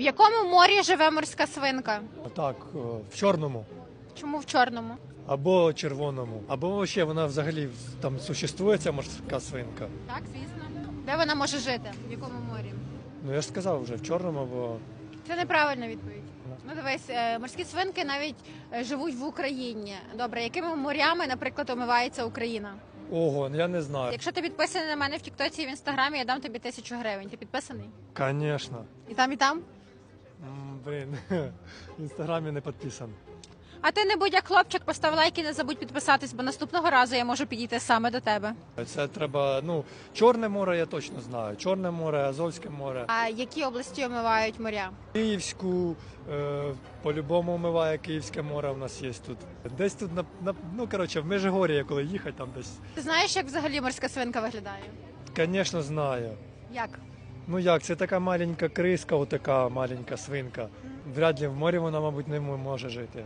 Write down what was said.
В якому морі живе морська свинка? Так, е, в чорному Чому в чорному? або червоному, або ще вона взагалі там существує ця морська свинка. Так, звісно. Де вона може жити? В якому морі? Ну я ж сказав вже в чорному, або Це неправильна відповідь. Ну дивись, е, морські свинки навіть е, живуть в Україні. Добре, якими морями, наприклад, омивається Україна? ого, я не знаю. Якщо ти підписаний на мене в Тіктоці і в інстаграмі, я дам тобі тисячу гривень. Ти підписаний? Звісно. І там, і там. Блін, в інстаграмі не підписан. А ти не будь як хлопчик, постав лайк і не забудь підписатись, бо наступного разу я можу підійти саме до тебе. Це треба, ну, Чорне море я точно знаю. Чорне море, Азовське море. А які області омивають моря? Київську, е, по-любому вмиває Київське море у нас є тут. Десь тут, на, на, ну, коротше, в Межигор'я, коли їхати, там десь. Ти знаєш, як взагалі морська свинка виглядає? Звісно, знаю. Як? Ну як, це така маленька криска, отака маленька свинка. Вряд ли в морі вона, мабуть, не може жити.